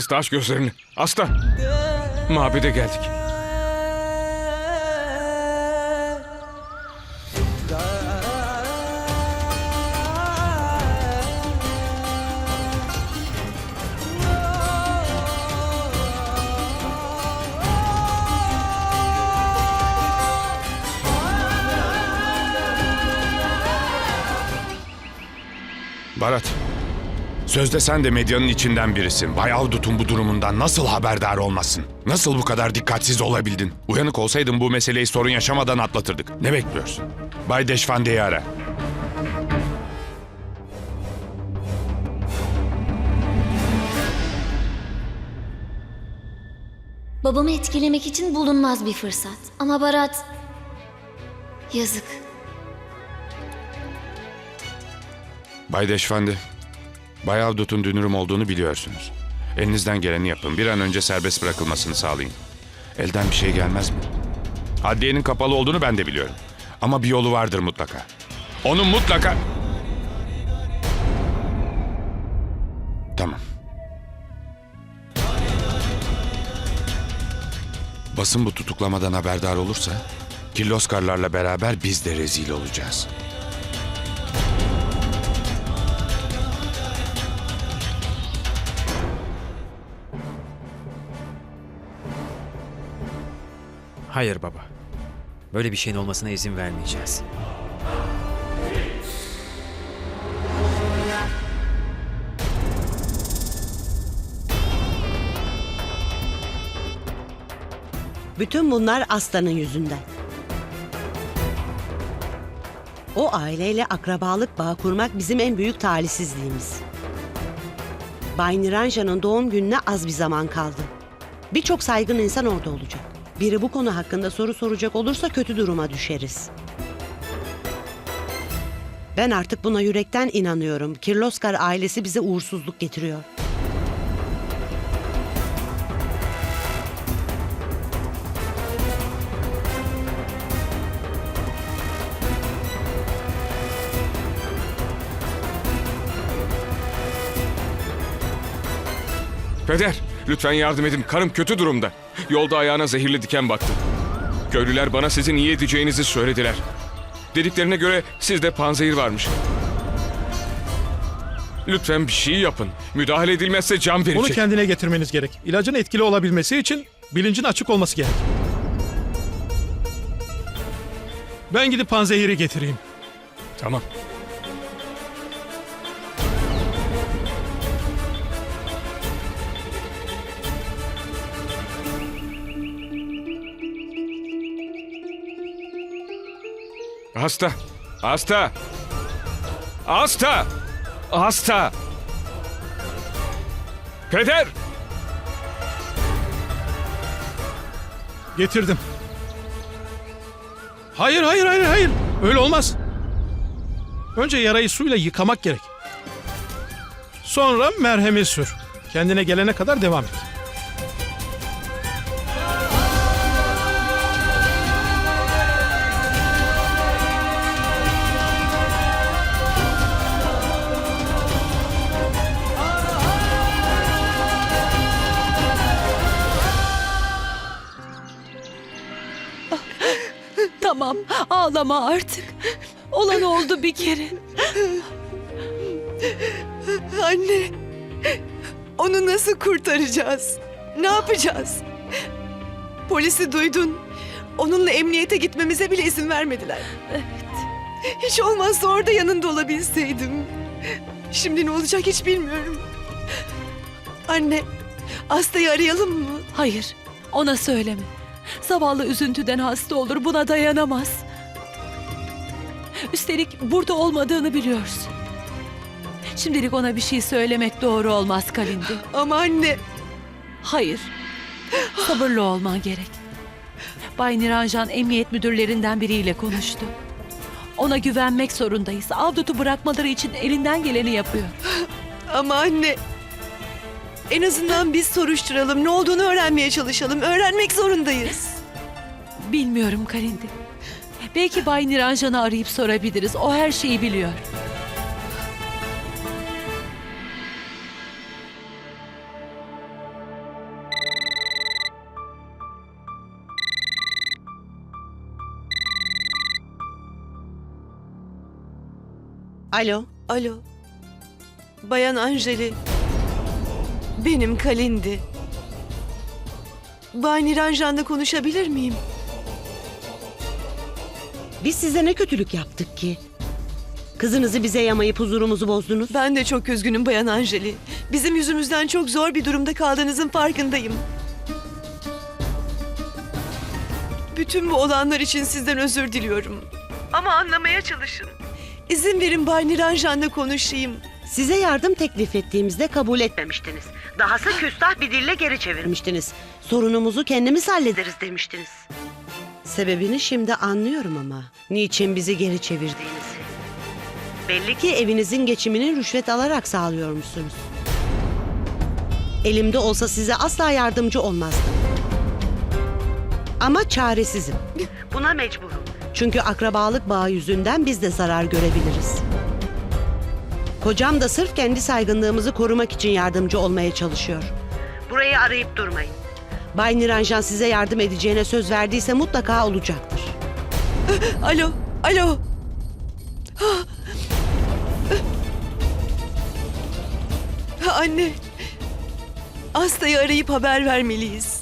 Hasta aç gözlerini. Hasta. Mabede geldik. Barat. Sözde sen de medyanın içinden birisin. Bay Avdut'un bu durumundan nasıl haberdar olmasın? Nasıl bu kadar dikkatsiz olabildin? Uyanık olsaydın bu meseleyi sorun yaşamadan atlatırdık. Ne bekliyorsun? Bay Deşfande'yi ara. Babamı etkilemek için bulunmaz bir fırsat. Ama Barat... Yazık. Bay Deşfande, Bay Avdut'un dünürüm olduğunu biliyorsunuz. Elinizden geleni yapın. Bir an önce serbest bırakılmasını sağlayın. Elden bir şey gelmez mi? Adliyenin kapalı olduğunu ben de biliyorum. Ama bir yolu vardır mutlaka. Onun mutlaka... Tamam. Basın bu tutuklamadan haberdar olursa... Kirloskarlarla beraber biz de rezil olacağız. Hayır baba. Böyle bir şeyin olmasına izin vermeyeceğiz. Bütün bunlar Aslan'ın yüzünden. O aileyle akrabalık bağı kurmak bizim en büyük talihsizliğimiz. Bay Niranja'nın doğum gününe az bir zaman kaldı. Birçok saygın insan orada olacak. Biri bu konu hakkında soru soracak olursa kötü duruma düşeriz. Ben artık buna yürekten inanıyorum. Kirloskar ailesi bize uğursuzluk getiriyor. Peder, lütfen yardım edin. Karım kötü durumda. Yolda ayağına zehirli diken baktı. Köylüler bana sizin iyi edeceğinizi söylediler. Dediklerine göre sizde panzehir varmış. Lütfen bir şey yapın. Müdahale edilmezse can verecek. Bunu kendine getirmeniz gerek. İlacın etkili olabilmesi için bilincin açık olması gerek. Ben gidip panzehiri getireyim. Tamam. Hasta. Hasta. Hasta. Hasta. Peder. Getirdim. Hayır, hayır, hayır, hayır. Öyle olmaz. Önce yarayı suyla yıkamak gerek. Sonra merhemi sür. Kendine gelene kadar devam et. Ağlama artık. Olan oldu bir kere. Anne, onu nasıl kurtaracağız? Ne yapacağız? Polisi duydun. Onunla emniyete gitmemize bile izin vermediler. Evet. Hiç olmazsa orada yanında olabilseydim. Şimdi ne olacak hiç bilmiyorum. Anne, Asta'yı arayalım mı? Hayır, ona söyleme. Zavallı üzüntüden hasta olur, buna dayanamaz. Üstelik burada olmadığını biliyorsun. Şimdilik ona bir şey söylemek doğru olmaz Kalindi. Ama anne, Hayır, sabırlı olman gerek. Bay Niranjan emniyet müdürlerinden biriyle konuştu. Ona güvenmek zorundayız. Avdut'u bırakmaları için elinden geleni yapıyor. ama anne. En azından biz soruşturalım. Ne olduğunu öğrenmeye çalışalım. Öğrenmek zorundayız. Bilmiyorum Kalindi. Belki Bay Niranjan'ı arayıp sorabiliriz. O her şeyi biliyor. Alo. Alo. Bayan Anjeli. Benim Kalindi. Bay Niranjan'la konuşabilir miyim? Biz size ne kötülük yaptık ki? Kızınızı bize yamayıp huzurumuzu bozdunuz. Ben de çok üzgünüm Bayan Anjeli. Bizim yüzümüzden çok zor bir durumda kaldığınızın farkındayım. Bütün bu olanlar için sizden özür diliyorum. Ama anlamaya çalışın. İzin verin Bay Niranjan'la konuşayım. Size yardım teklif ettiğimizde kabul etmemiştiniz. Dahası küstah bir dille geri çevirmiştiniz. Sorunumuzu kendimiz hallederiz demiştiniz. Sebebini şimdi anlıyorum ama. Niçin bizi geri çevirdiğinizi. Belli ki evinizin geçimini rüşvet alarak sağlıyormuşsunuz. Elimde olsa size asla yardımcı olmazdım. Ama çaresizim. Buna mecburum. Çünkü akrabalık bağı yüzünden biz de zarar görebiliriz. Kocam da sırf kendi saygınlığımızı korumak için yardımcı olmaya çalışıyor. Burayı arayıp durmayın. Bay Niranjan size yardım edeceğine söz verdiyse mutlaka olacaktır. Alo, alo. Anne. Hastayı arayıp haber vermeliyiz.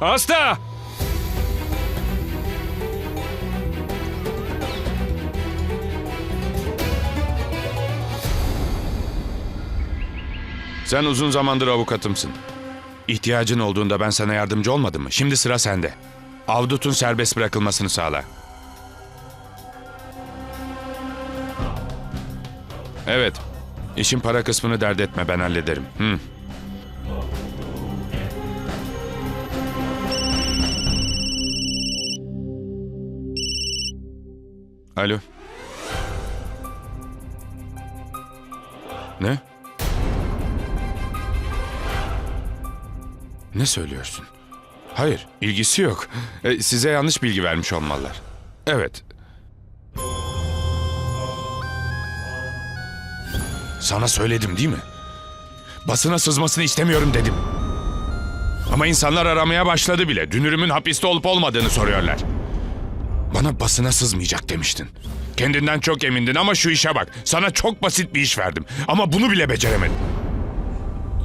Hasta! Sen uzun zamandır avukatımsın. İhtiyacın olduğunda ben sana yardımcı olmadım mı? Şimdi sıra sende. Avdut'un serbest bırakılmasını sağla. Evet. İşin para kısmını dert etme ben hallederim. Hı. Alo. Ne? Ne söylüyorsun? Hayır, ilgisi yok. E, size yanlış bilgi vermiş olmalılar. Evet. Sana söyledim değil mi? Basına sızmasını istemiyorum dedim. Ama insanlar aramaya başladı bile. Dünürümün hapiste olup olmadığını soruyorlar. Bana basına sızmayacak demiştin. Kendinden çok emindin ama şu işe bak. Sana çok basit bir iş verdim. Ama bunu bile beceremedin.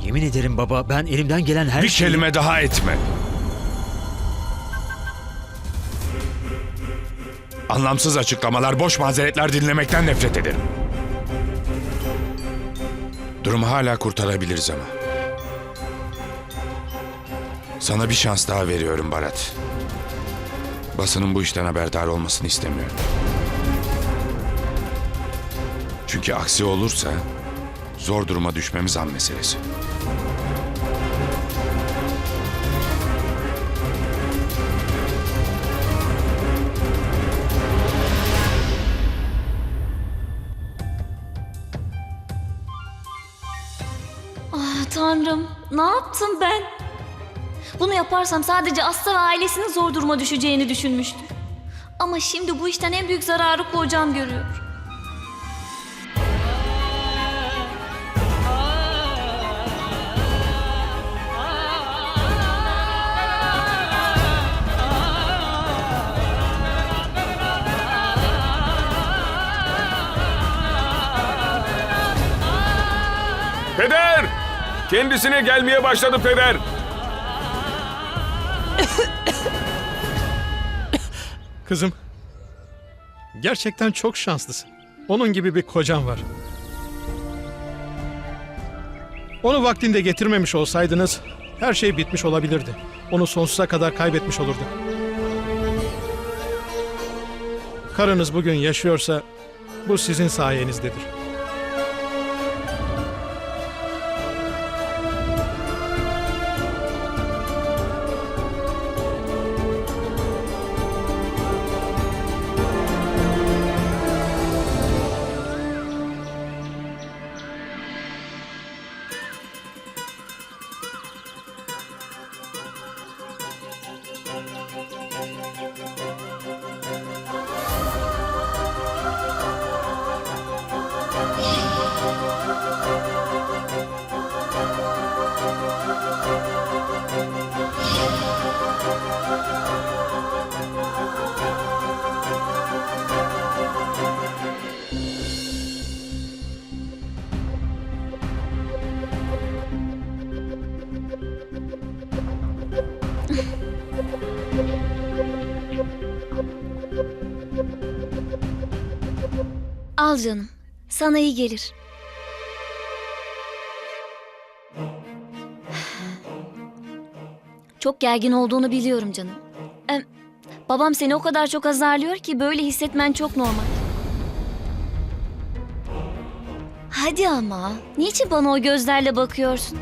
Yemin ederim baba ben elimden gelen her Bir şeyi... kelime daha etme. Anlamsız açıklamalar, boş mazeretler dinlemekten nefret ederim. Durumu hala kurtarabiliriz ama. Sana bir şans daha veriyorum Barat. Basının bu işten haberdar olmasını istemiyorum. Çünkü aksi olursa zor duruma düşmemiz an meselesi. Ah tanrım ne yaptım ben? Bunu yaparsam sadece Aslı ve ailesinin zor duruma düşeceğini düşünmüştüm. Ama şimdi bu işten en büyük zararı kocam görüyor. Peder! Kendisine gelmeye başladı peder. Kızım. Gerçekten çok şanslısın. Onun gibi bir kocan var. Onu vaktinde getirmemiş olsaydınız her şey bitmiş olabilirdi. Onu sonsuza kadar kaybetmiş olurduk. Karınız bugün yaşıyorsa bu sizin sayenizdedir. Al canım. Sana iyi gelir. Çok gergin olduğunu biliyorum canım. Em, babam seni o kadar çok azarlıyor ki böyle hissetmen çok normal. Hadi ama. Niçin bana o gözlerle bakıyorsun?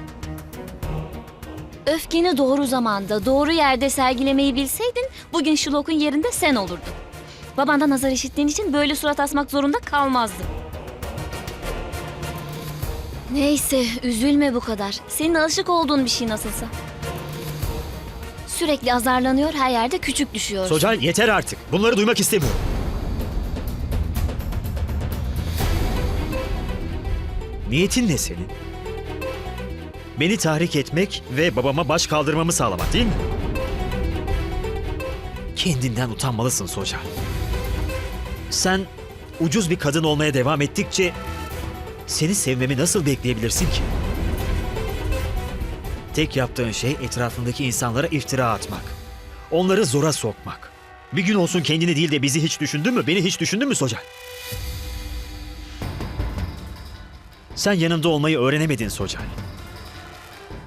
Öfkeni doğru zamanda, doğru yerde sergilemeyi bilseydin bugün Şulok'un yerinde sen olurdun. Babandan nazar işittiğin için böyle surat asmak zorunda kalmazdın. Neyse, üzülme bu kadar. Senin alışık olduğun bir şey nasılsa. Sürekli azarlanıyor, her yerde küçük düşüyor. Socal yeter artık. Bunları duymak istemiyorum. Niyetin ne senin? Beni tahrik etmek ve babama baş kaldırmamı sağlamak değil mi? Kendinden utanmalısın Socal. Sen ucuz bir kadın olmaya devam ettikçe seni sevmemi nasıl bekleyebilirsin ki? Tek yaptığın şey etrafındaki insanlara iftira atmak. Onları zora sokmak. Bir gün olsun kendini değil de bizi hiç düşündün mü? Beni hiç düşündün mü Socal? Sen yanımda olmayı öğrenemedin Socal.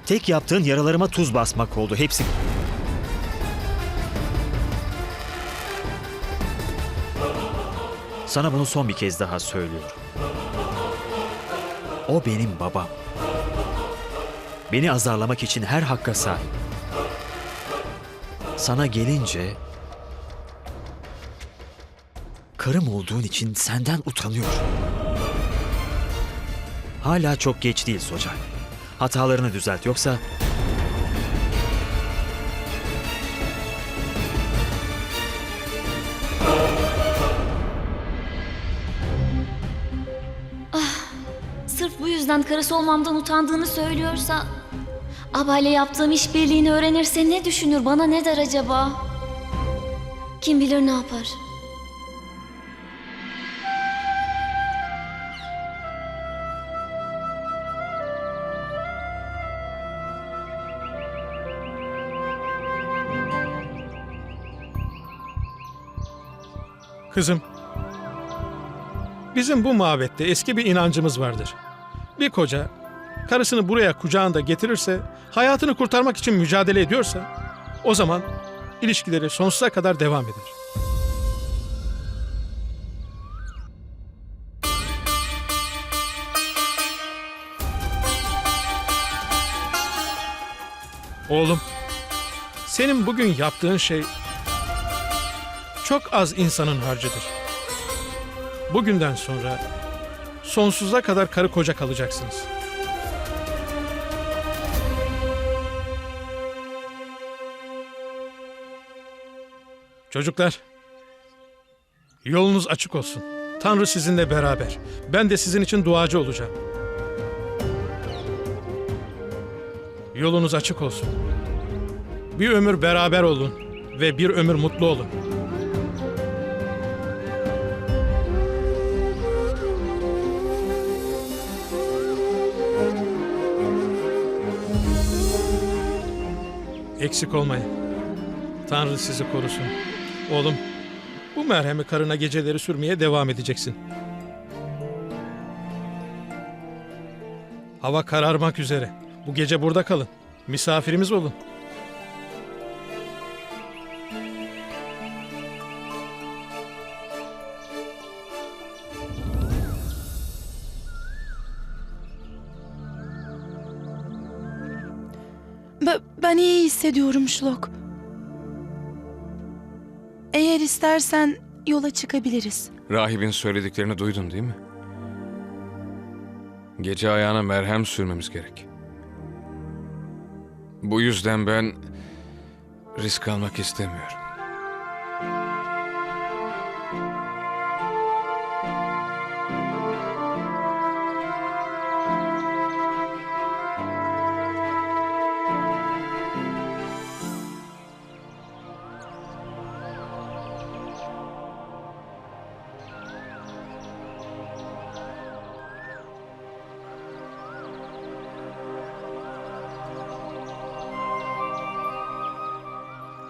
Tek yaptığın yaralarıma tuz basmak oldu hepsi. Sana bunu son bir kez daha söylüyorum. O benim babam. Beni azarlamak için her hakka sahip. Sana gelince... Karım olduğun için senden utanıyorum. Hala çok geç değil Socal. Hatalarını düzelt yoksa... yüzden karısı olmamdan utandığını söylüyorsa... Abayla yaptığım işbirliğini öğrenirse ne düşünür, bana ne der acaba? Kim bilir ne yapar? Kızım, bizim bu mabette eski bir inancımız vardır. Bir koca karısını buraya kucağında getirirse, hayatını kurtarmak için mücadele ediyorsa, o zaman ilişkileri sonsuza kadar devam eder. Oğlum, senin bugün yaptığın şey çok az insanın harcıdır. Bugünden sonra sonsuza kadar karı koca kalacaksınız. Çocuklar, yolunuz açık olsun. Tanrı sizinle beraber. Ben de sizin için duacı olacağım. Yolunuz açık olsun. Bir ömür beraber olun ve bir ömür mutlu olun. Eksik olmayın. Tanrı sizi korusun. Oğlum, bu merhemi karına geceleri sürmeye devam edeceksin. Hava kararmak üzere. Bu gece burada kalın. Misafirimiz olun. Ben iyi hissediyorum Şlok. Eğer istersen yola çıkabiliriz. Rahibin söylediklerini duydun değil mi? Gece ayağına merhem sürmemiz gerek. Bu yüzden ben risk almak istemiyorum.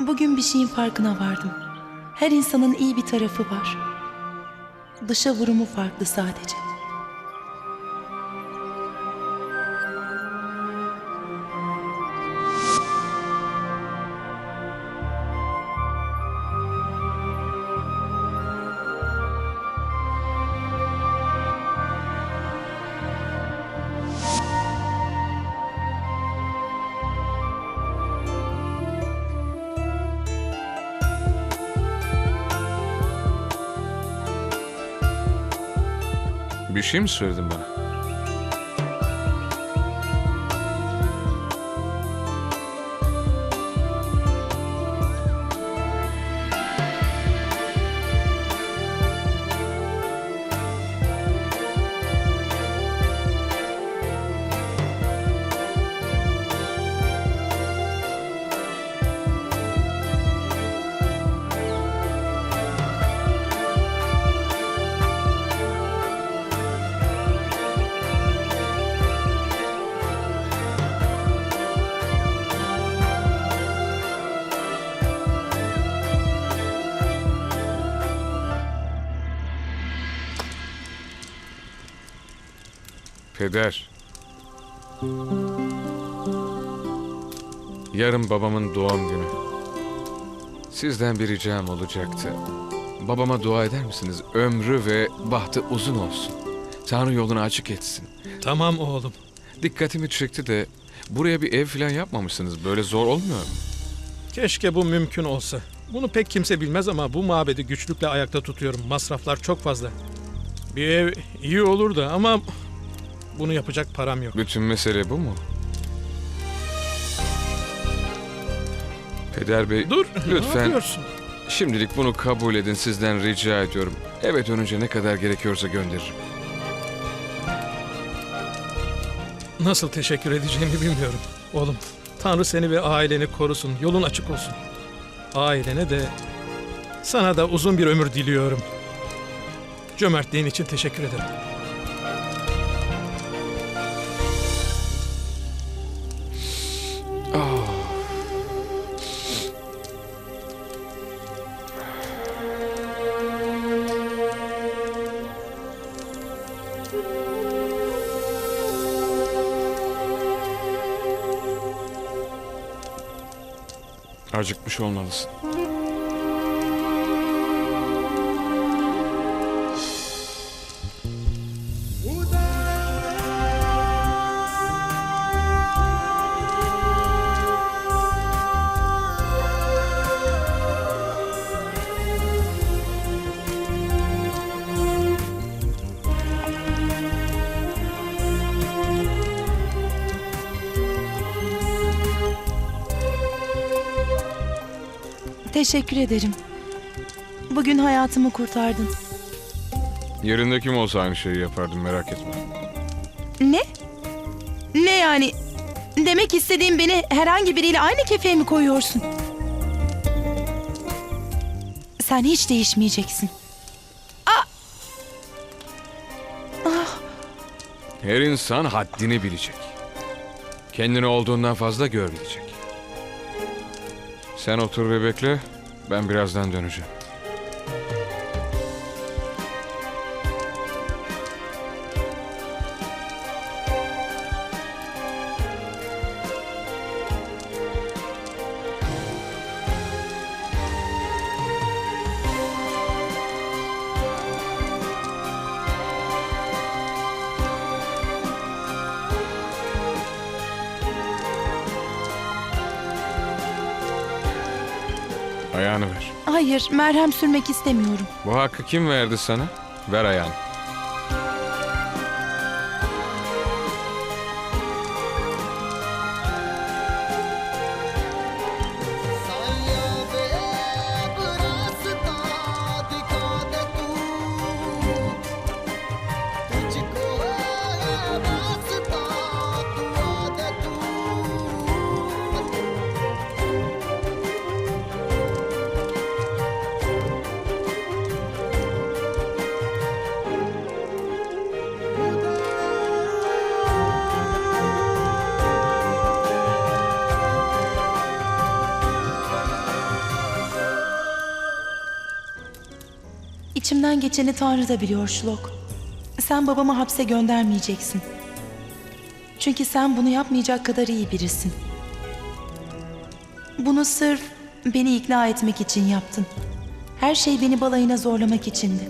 Bugün bir şeyin farkına vardım. Her insanın iyi bir tarafı var. Dışa vurumu farklı sadece. Şey mi söyledin bana? Peder. Yarın babamın doğum günü. Sizden bir ricam olacaktı. Babama dua eder misiniz? Ömrü ve bahtı uzun olsun. Tanrı yolunu açık etsin. Tamam oğlum. Dikkatimi çekti de buraya bir ev falan yapmamışsınız. Böyle zor olmuyor mu? Keşke bu mümkün olsa. Bunu pek kimse bilmez ama bu mabedi güçlükle ayakta tutuyorum. Masraflar çok fazla. Bir ev iyi olurdu ama bunu yapacak param yok. Bütün mesele bu mu? Peder Bey, Dur, ne lütfen yapıyorsun? şimdilik bunu kabul edin sizden rica ediyorum. Eve dönünce ne kadar gerekiyorsa gönderirim. Nasıl teşekkür edeceğimi bilmiyorum. Oğlum, Tanrı seni ve aileni korusun. Yolun açık olsun. Ailene de sana da uzun bir ömür diliyorum. Cömertliğin için teşekkür ederim. Acıkmış olmalısın. Teşekkür ederim. Bugün hayatımı kurtardın. Yerinde kim olsa aynı şeyi yapardım merak etme. Ne? Ne yani? Demek istediğim beni herhangi biriyle aynı kefeye mi koyuyorsun? Sen hiç değişmeyeceksin. Her insan haddini bilecek. Kendini olduğundan fazla görmeyecek. Sen otur ve bekle. Ben birazdan döneceğim. Hayır, merhem sürmek istemiyorum. Bu hakkı kim verdi sana? Ver ayağını. İçinden geçeni Tanrı da biliyor Şlok. Sen babamı hapse göndermeyeceksin. Çünkü sen bunu yapmayacak kadar iyi birisin. Bunu sırf beni ikna etmek için yaptın. Her şey beni balayına zorlamak içindi.